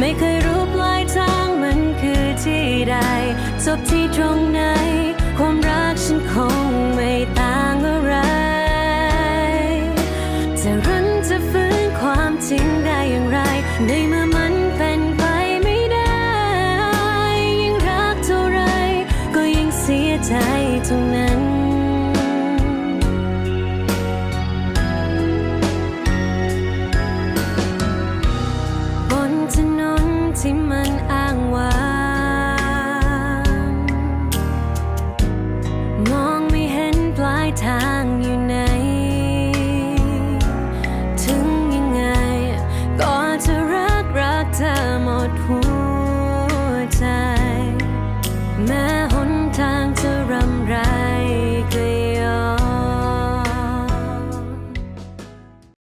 ไม่เคยรู้ปลายทางมันคือที่ใดจบที่ตรงไหน ความรักฉันคงไม่ต่างอะไร จะรันจะฟื้นความจริงได้อย่างไร ในเมื่อมันเป็นไปไม่ได้ ยิ่งรักเท่าไร ก็ยิ่งเสียใจตรงนั้น ทางอยู่ไหน ถึงยังไง ก็จะรักรักเธอหมดหัว